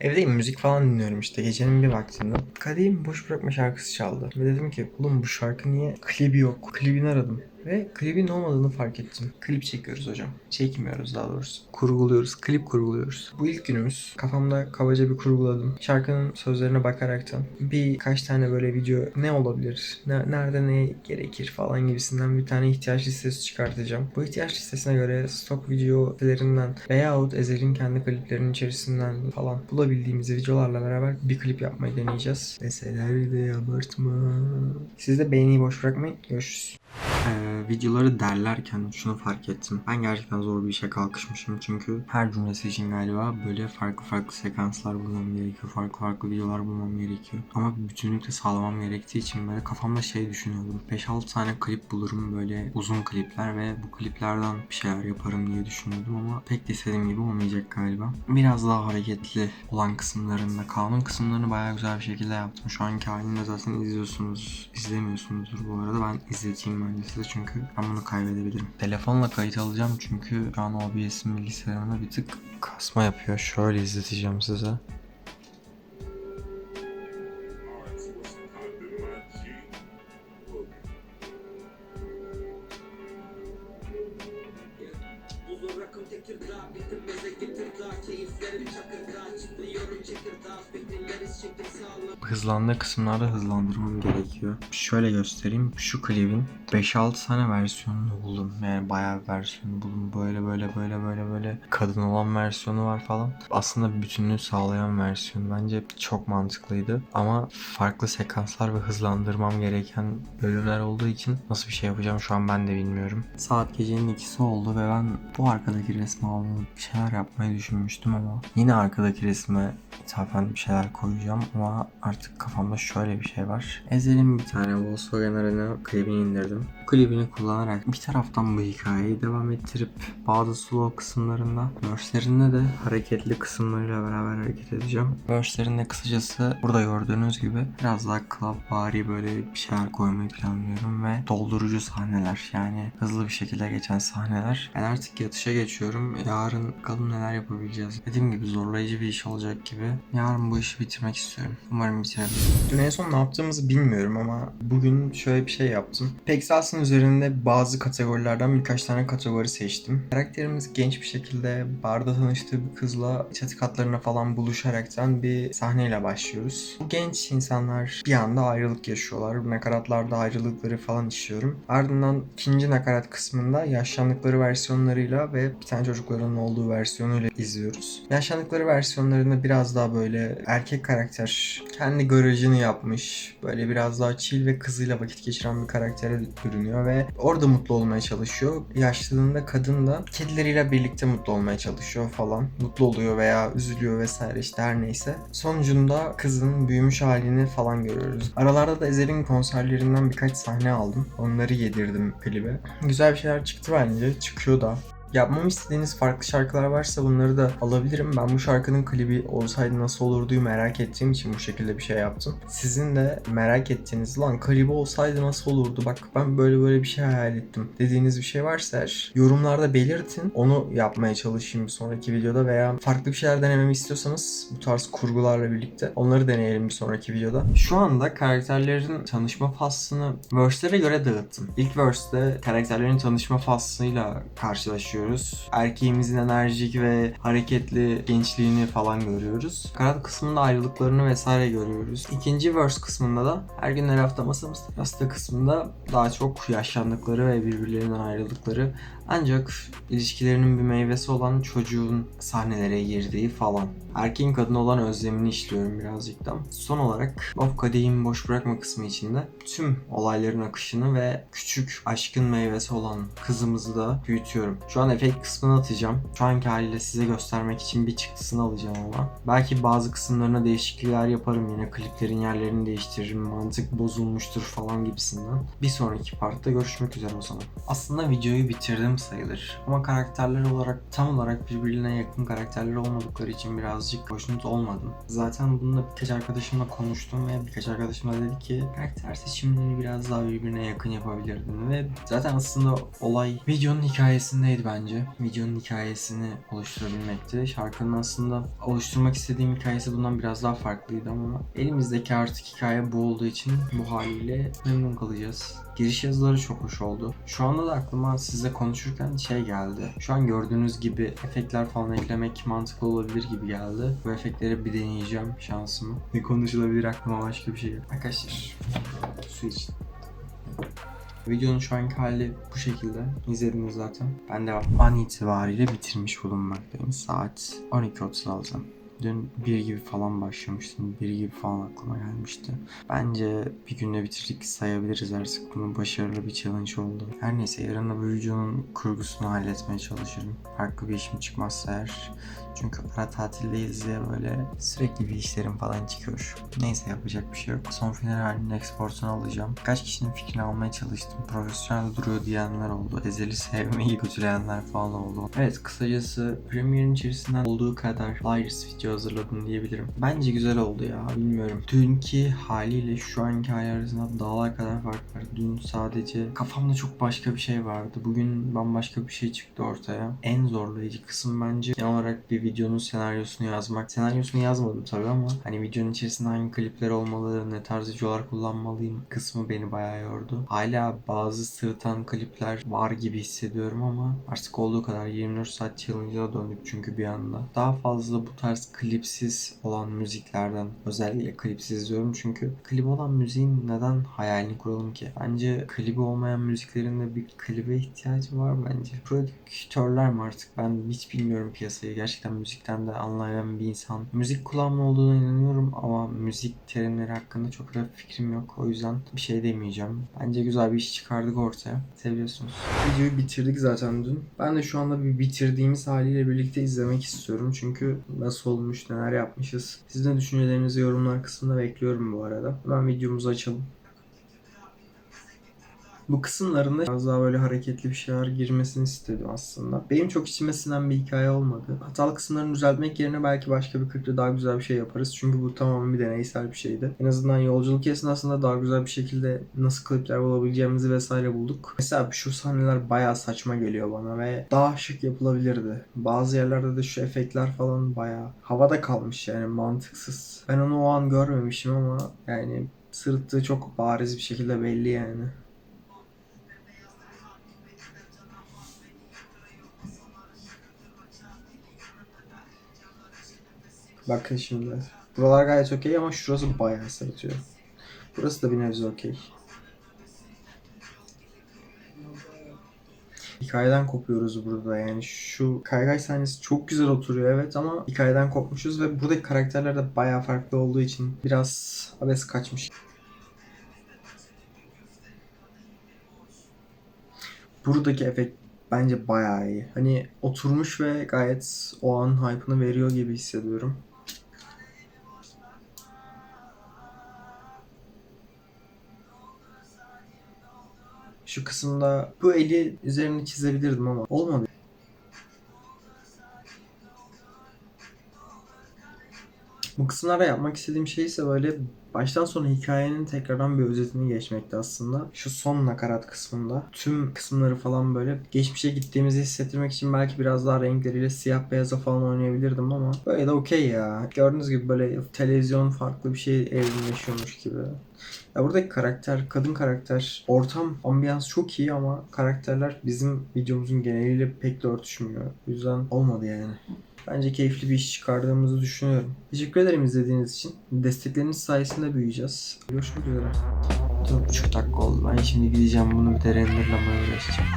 Evdeyim müzik falan dinliyorum işte gecenin bir vaktinde. Kadehin boş bırakma şarkısı çaldı. Ve dedim ki oğlum bu şarkı niye klibi yok? Klibini aradım. Ve klibin olmadığını fark ettim. Klip çekiyoruz hocam. Çekmiyoruz daha doğrusu. Kurguluyoruz. Klip kurguluyoruz. Bu ilk günümüz. Kafamda kabaca bir kurguladım. Şarkının sözlerine bakaraktan birkaç tane böyle video ne olabilir? Ne, nerede ne gerekir falan gibisinden bir tane ihtiyaç listesi çıkartacağım. Bu ihtiyaç listesine göre stok video sitelerinden veyahut Ezhel'in kendi kliplerinin içerisinden falan bulabildiğimiz videolarla beraber bir klip yapmayı deneyeceğiz. Deseler de abartma. Siz de beğeniyi boş bırakmayın. Görüşürüz. Ee, videoları derlerken şunu fark ettim. Ben gerçekten zor bir işe kalkışmışım çünkü her cümlesi için galiba böyle farklı farklı sekanslar bulmam gerekiyor. Farklı farklı videolar bulmam gerekiyor. Ama bütünlükle sağlamam gerektiği için böyle kafamda şey düşünüyordum. 5-6 tane klip bulurum böyle uzun klipler ve bu kliplerden bir şeyler yaparım diye düşünüyordum ama pek de istediğim gibi olmayacak galiba. Biraz daha hareketli olan kısımlarında, kanun kısımlarını bayağı güzel bir şekilde yaptım. Şu anki halinde zaten izliyorsunuz, izlemiyorsunuzdur bu arada. Ben izleteyim bence size çünkü ben bunu kaybedebilirim. Telefonla kayıt alacağım çünkü şu an OBS'in bilgisayarında bir tık kasma yapıyor. Şöyle izleteceğim size. Rakım Tekirdağ Bitirmeze Getirdağ Keyiflerim Çakırdağ Çıtlıyorum Çekirdağ Fikirleriz çekir sağlam hızlandığı kısımlarda hızlandırmam gerekiyor. Şöyle göstereyim. Şu klibin 5-6 tane versiyonunu buldum. Yani bayağı versiyonu buldum. Böyle böyle böyle böyle böyle kadın olan versiyonu var falan. Aslında bütünlüğü sağlayan versiyon. Bence çok mantıklıydı. Ama farklı sekanslar ve hızlandırmam gereken bölümler olduğu için nasıl bir şey yapacağım şu an ben de bilmiyorum. Saat gecenin ikisi oldu ve ben bu arkadaki resmi alıp bir şeyler yapmayı düşünmüştüm ama yine arkadaki resme ithafen bir şeyler koyacağım ama artık kafamda şöyle bir şey var. Ezel'in bir tane Volkswagen Arena klibini indirdim. Bu klibini kullanarak bir taraftan bu hikayeyi devam ettirip bazı slow kısımlarında verse'lerinde de hareketli kısımlarıyla beraber hareket edeceğim. Verse'lerinde kısacası burada gördüğünüz gibi biraz daha club bari böyle bir şeyler koymayı planlıyorum ve doldurucu sahneler yani hızlı bir şekilde geçen sahneler. Ben artık yatışa geçiyorum. Yarın bakalım neler yapabileceğiz. Dediğim gibi zorlayıcı bir iş olacak gibi. Yarın bu işi bitirmek istiyorum. Umarım bitirebilirim. Dün en son ne yaptığımızı bilmiyorum ama bugün şöyle bir şey yaptım. Pexels'in üzerinde bazı kategorilerden birkaç tane kategori seçtim. Karakterimiz genç bir şekilde barda tanıştığı bir kızla çatı katlarına falan buluşaraktan bir sahneyle başlıyoruz. Bu genç insanlar bir anda ayrılık yaşıyorlar. Nakaratlarda ayrılıkları falan işliyorum. Ardından ikinci nakarat kısmında yaşlandıkları versiyonlarıyla ve bir tane çocuklarının olduğu versiyonuyla izliyoruz. Yaşlandıkları versiyonlarında biraz daha böyle erkek karakter kendi garajını yapmış. Böyle biraz daha chill ve kızıyla vakit geçiren bir karaktere bürünüyor ve orada mutlu olmaya çalışıyor. Yaşlılığında kadın da kedileriyle birlikte mutlu olmaya çalışıyor falan. Mutlu oluyor veya üzülüyor vesaire işte her neyse. Sonucunda kızın büyümüş halini falan görüyoruz. Aralarda da Ezel'in konserlerinden birkaç sahne aldım. Onları yedirdim klibe. Güzel bir şeyler çıktı bence. Çıkıyor da. Yapmamı istediğiniz farklı şarkılar varsa bunları da alabilirim. Ben bu şarkının klibi olsaydı nasıl olurduyu merak ettiğim için bu şekilde bir şey yaptım. Sizin de merak ettiğiniz lan klibi olsaydı nasıl olurdu bak ben böyle böyle bir şey hayal ettim dediğiniz bir şey varsa eğer yorumlarda belirtin. Onu yapmaya çalışayım bir sonraki videoda veya farklı bir şeyler denememi istiyorsanız bu tarz kurgularla birlikte onları deneyelim bir sonraki videoda. Şu anda karakterlerin tanışma faslını verse'lere göre dağıttım. İlk verse'de karakterlerin tanışma faslıyla karşılaşıyoruz. Erkeğimizin enerjik ve hareketli gençliğini falan görüyoruz. Karat kısmında ayrılıklarını vesaire görüyoruz. İkinci verse kısmında da her gün her hafta masamız terasta kısmında daha çok yaşlandıkları ve birbirlerinden ayrıldıkları ancak ilişkilerinin bir meyvesi olan çocuğun sahnelere girdiği falan. Erkeğin kadına olan özlemini işliyorum birazcık da. Son olarak Of Kadehin Boş Bırakma kısmı içinde tüm olayların akışını ve küçük aşkın meyvesi olan kızımızı da büyütüyorum. Şu an efekt kısmını atacağım. Şu anki haliyle size göstermek için bir çıktısını alacağım ama. Belki bazı kısımlarına değişiklikler yaparım yine. Kliplerin yerlerini değiştiririm. Mantık bozulmuştur falan gibisinden. Bir sonraki partta görüşmek üzere o zaman. Aslında videoyu bitirdim sayılır. Ama karakterler olarak tam olarak birbirine yakın karakterler olmadıkları için birazcık hoşnut olmadım. Zaten bununla birkaç arkadaşımla konuştum ve birkaç arkadaşım da dedi ki karakter seçimlerini biraz daha birbirine yakın yapabilirdin ve zaten aslında olay videonun hikayesindeydi bence. Videonun hikayesini oluşturabilmekti. Şarkının aslında oluşturmak istediğim hikayesi bundan biraz daha farklıydı ama elimizdeki artık hikaye bu olduğu için bu haliyle memnun kalacağız. Giriş yazıları çok hoş oldu. Şu anda da aklıma sizle konuşurken şey geldi. Şu an gördüğünüz gibi efektler falan eklemek mantıklı olabilir gibi geldi. Bu efektleri bir deneyeceğim şansımı. Ne konuşulabilir aklıma başka bir şey yok. Arkadaşlar su için. Videonun şu anki hali bu şekilde. İzlediniz zaten. Ben de an itibariyle bitirmiş bulunmaktayım. Saat 12.36. Dün bir gibi falan başlamıştım. Bir gibi falan aklıma gelmişti. Bence bir günde bitirdik sayabiliriz artık. Bunu başarılı bir challenge oldu. Her neyse yarın da bu videonun kurgusunu halletmeye çalışırım. Farklı bir işim çıkmazsa eğer. Çünkü ara tatildeyiz ya böyle sürekli bir işlerim falan çıkıyor. Neyse yapacak bir şey yok. Son final halinin exportunu alacağım. Kaç kişinin fikrini almaya çalıştım. Profesyonel duruyor diyenler oldu. Ezeli sevmeyi kötüleyenler falan oldu. Evet kısacası Premiere'in içerisinden olduğu kadar Lyris video hazırladım diyebilirim. Bence güzel oldu ya bilmiyorum. Dünkü haliyle şu anki hali arasında dağlar kadar fark var. Dün sadece kafamda çok başka bir şey vardı. Bugün bambaşka bir şey çıktı ortaya. En zorlayıcı kısım bence genel olarak bir videonun senaryosunu yazmak. Senaryosunu yazmadım tabii ama hani videonun içerisinde hangi klipler olmalı, ne tarz videolar kullanmalıyım kısmı beni bayağı yordu. Hala bazı sırıtan klipler var gibi hissediyorum ama artık olduğu kadar 24 saat challenge'a döndük çünkü bir anda. Daha fazla bu tarz klipsiz olan müziklerden özellikle klipsiz diyorum çünkü klip olan müziğin neden hayalini kuralım ki? Bence klibi olmayan müziklerin de bir klibe ihtiyacı var bence. Prodüktörler mi artık? Ben hiç bilmiyorum piyasayı. Gerçekten müzikten de anlayan bir insan. Müzik kulağımın olduğuna inanıyorum ama müzik terimleri hakkında çok da fikrim yok. O yüzden bir şey demeyeceğim. Bence güzel bir iş çıkardık ortaya. Seviyorsunuz. Videoyu bitirdik zaten dün. Ben de şu anda bir bitirdiğimiz haliyle birlikte izlemek istiyorum. Çünkü nasıl olmuş, neler yapmışız. Sizin de düşüncelerinizi yorumlar kısmında bekliyorum bu arada. Hemen videomuzu açalım. Bu kısımlarında biraz daha böyle hareketli bir şeyler girmesini istedim aslında. Benim çok içime sinen bir hikaye olmadı. Hatalı kısımlarını düzeltmek yerine belki başka bir klipte daha güzel bir şey yaparız. Çünkü bu tamamen bir deneysel bir şeydi. En azından yolculuk esnasında daha güzel bir şekilde nasıl klipler bulabileceğimizi vesaire bulduk. Mesela şu sahneler bayağı saçma geliyor bana ve daha şık yapılabilirdi. Bazı yerlerde de şu efektler falan bayağı havada kalmış yani mantıksız. Ben onu o an görmemişim ama yani sırıttığı çok bariz bir şekilde belli yani. Bakın şimdi. Buralar gayet okey ama şurası bayağı sırıtıyor. Burası da bir nebze okey. Hikayeden kopuyoruz burada yani şu kaygay sahnesi çok güzel oturuyor evet ama hikayeden kopmuşuz ve buradaki karakterler de bayağı farklı olduğu için biraz abes kaçmış. Buradaki efekt bence bayağı iyi. Hani oturmuş ve gayet o an hype'ını veriyor gibi hissediyorum. Şu kısımda bu eli üzerine çizebilirdim ama olmadı. Bu kısımlarda yapmak istediğim şey ise böyle baştan sona hikayenin tekrardan bir özetini geçmekti aslında. Şu son nakarat kısmında tüm kısımları falan böyle geçmişe gittiğimizi hissettirmek için belki biraz daha renkleriyle siyah beyaza falan oynayabilirdim ama böyle de okey ya. Gördüğünüz gibi böyle televizyon farklı bir şey evrimleşiyormuş gibi. Ya buradaki karakter, kadın karakter, ortam, ambiyans çok iyi ama karakterler bizim videomuzun geneliyle pek de örtüşmüyor. O yüzden olmadı yani. Bence keyifli bir iş çıkardığımızı düşünüyorum. Teşekkür ederim izlediğiniz için. Destekleriniz sayesinde büyüyeceğiz. Görüşmek üzere. 4,5 dakika oldu. Ben şimdi gideceğim bunu bir de renderlamaya uğraşacağım.